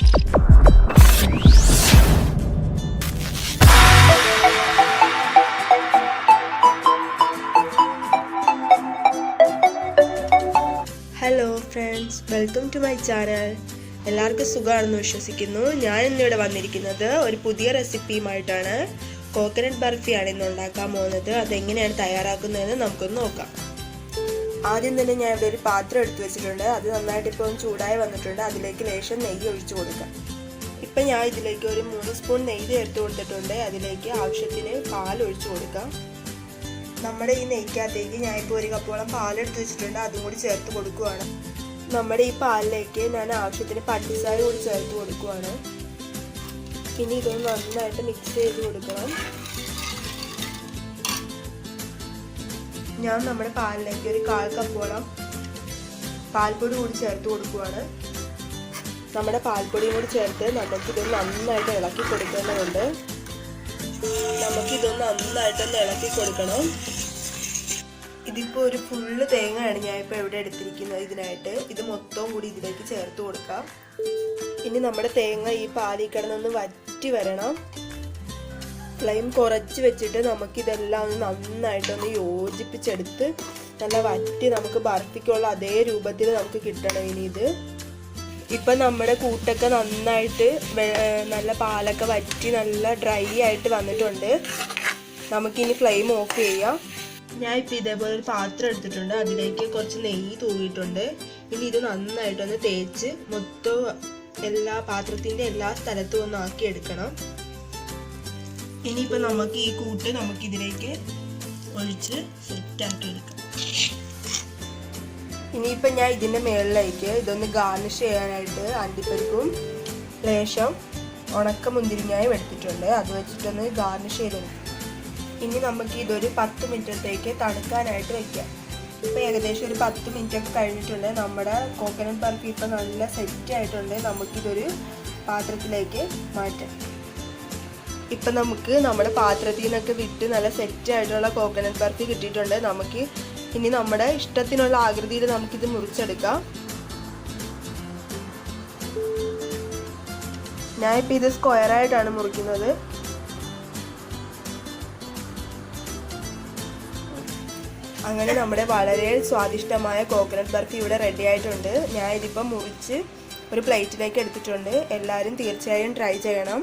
Hello friends welcome to my channel എല്ലാവർക്കും സുഖമാണെന്ന് വിശ്വസിക്കുന്നു. ഞാൻ ഇന്നിവിടെ വന്നിരിക്കുന്നത് ഒരു പുതിയ റെസിപ്പിയുമായിട്ടാണ്. കോക്കനട്ട് ബർഫിയാണ് ഇന്ന് ഉണ്ടാക്കാൻ പോകുന്നത്. അതെങ്ങനെയാണ് തയ്യാറാക്കുന്നതെന്ന് നമുക്കൊന്ന് നോക്കാം. ആദ്യം തന്നെ ഞാൻ ഇവിടെ ഒരു പാത്രം എടുത്തു വെച്ചിട്ടുണ്ട്. അത് നന്നായിട്ട് ഇപ്പം ചൂടായി വന്നിട്ടുണ്ട്. അതിലേക്ക് ലേശം നെയ്യ് ഒഴിച്ചു കൊടുക്കാം. ഇപ്പം ഞാൻ ഇതിലേക്ക് ഒരു മൂന്ന് സ്പൂൺ നെയ്യ് ചേർത്ത് കൊടുത്തിട്ടുണ്ട്. അതിലേക്ക് ആവശ്യത്തിന് പാൽ ഒഴിച്ചു കൊടുക്കാം. നമ്മുടെ ഈ നെയ്ക്കകത്തേക്ക് ഞാൻ ഇപ്പോൾ ഒരു കപ്പോളം പാലെടുത്ത് വെച്ചിട്ടുണ്ട്. അതും കൂടി ചേർത്ത് കൊടുക്കുവാണ്. നമ്മുടെ ഈ പാലിലേക്ക് ഞാൻ ആവശ്യത്തിന് പഞ്ചസാര കൂടി ചേർത്ത് കൊടുക്കുവാണ്. പിന്നെ ഇതൊന്ന് നന്നായിട്ട് മിക്സ് ചെയ്ത് കൊടുക്കണം. ഞാൻ നമ്മുടെ പാലിലേക്ക് ഒരു കാൽ കപ്പോളം പാൽപ്പൊടി കൂടി ചേർത്ത് കൊടുക്കുവാണ്. നമ്മുടെ പാൽപ്പൊടിയും കൂടി ചേർത്ത് നമുക്കിത് നന്നായിട്ട് ഇളക്കി കൊടുക്കേണ്ടതുണ്ട്. നമുക്കിതൊന്ന് നന്നായിട്ടൊന്ന് ഇളക്കി കൊടുക്കണം. ഇതിപ്പോൾ ഒരു ഫുള്ള് തേങ്ങയാണ് ഞാൻ ഇപ്പോൾ ഇവിടെ എടുത്തിരിക്കുന്നത് ഇതിനായിട്ട്. ഇത് മൊത്തവും കൂടി ഇതിലേക്ക് ചേർത്ത് കൊടുക്കാം. ഇനി നമ്മുടെ തേങ്ങ ഈ പാലിൽ കിടന്നൊന്ന് വറ്റി വരണം. ഫ്ലെയിം കുറച്ച് വെച്ചിട്ട് നമുക്കിതെല്ലാം ഒന്ന് നന്നായിട്ടൊന്ന് യോജിപ്പിച്ചെടുത്ത് നല്ല വറ്റി നമുക്ക് ബർഫിക്കുള്ള അതേ രൂപത്തിൽ നമുക്ക് കിട്ടണം ഇനി ഇത്. ഇപ്പം നമ്മുടെ കൂട്ടൊക്കെ നന്നായിട്ട് നല്ല പാലൊക്കെ വറ്റി നല്ല ഡ്രൈ ആയിട്ട് വന്നിട്ടുണ്ട്. നമുക്കിനി ഫ്ലെയിം ഓഫ് ചെയ്യാം. ഞാൻ ഇപ്പം ഇതേപോലെ ഒരു പാത്രം എടുത്തിട്ടുണ്ട്. അതിലേക്ക് കുറച്ച് നെയ്യ് തൂവിയിട്ടുണ്ട്. ഇനി ഇത് നന്നായിട്ടൊന്ന് തേച്ച് മൊത്തം എല്ലാ പാത്രത്തിന്റെ എല്ലാ സ്ഥലത്തും ഒന്ന് ആക്കി എടുക്കണം ഇനിയിപ്പോൾ നമുക്ക് ഈ കൂട്ട് നമുക്കിതിലേക്ക് ഒഴിച്ച് സെറ്റാക്കി എടുക്കാം. ഇനിയിപ്പോൾ ഞാൻ ഇതിന്റെ മുകളിലേക്ക് ഇതൊന്ന് ഗാർണിഷ് ചെയ്യാനായിട്ട് അണ്ടിപ്പരിപ്പും ലേശം ഉണക്ക മുന്തിരിങ്ങായും എടുത്തിട്ടുണ്ട്. അത് വെച്ചിട്ടൊന്ന് ഗാർണിഷ് ചെയ്തെടുക്കും. ഇനി നമുക്ക് ഇതൊരു പത്ത് മിനിറ്റത്തേക്ക് തണുക്കാനായിട്ട് വെക്കാം. ഇപ്പോൾ ഏകദേശം ഒരു പത്ത് മിനിറ്റ് ഒക്കെ കഴിഞ്ഞിട്ടുണ്ട്. നമ്മുടെ കോക്കനട്ട് ബർഫി ഇപ്പോൾ നല്ല സെറ്റ് ആയിട്ടുണ്ട്. നമുക്കിതൊരു പാത്രത്തിലേക്ക് മാറ്റാം. ഇപ്പം നമുക്ക് നമ്മുടെ പാത്രത്തിൽ നിന്നൊക്കെ വിട്ട് നല്ല സെറ്റ് ആയിട്ടുള്ള കോക്കനട്ട് ബർഫി കിട്ടിയിട്ടുണ്ട്. നമുക്ക് ഇനി നമ്മുടെ ഇഷ്ടത്തിനുള്ള ആകൃതിയിൽ നമുക്കിത് മുറിച്ചെടുക്കാം. ഞാനിപ്പോൾ ഇത് സ്ക്വയർ ആയിട്ടാണ് മുറിക്കുന്നത്. അങ്ങനെ നമ്മുടെ വളരെ സ്വാദിഷ്ടമായ കോക്കനട്ട് ബർഫി ഇവിടെ റെഡി ആയിട്ടുണ്ട്. ഞാൻ ഇതിപ്പം മുറിച്ച് ഒരു പ്ലേറ്റിലേക്ക് എടുത്തിട്ടുണ്ട്. എല്ലാവരും തീർച്ചയായും ട്രൈ ചെയ്യണം.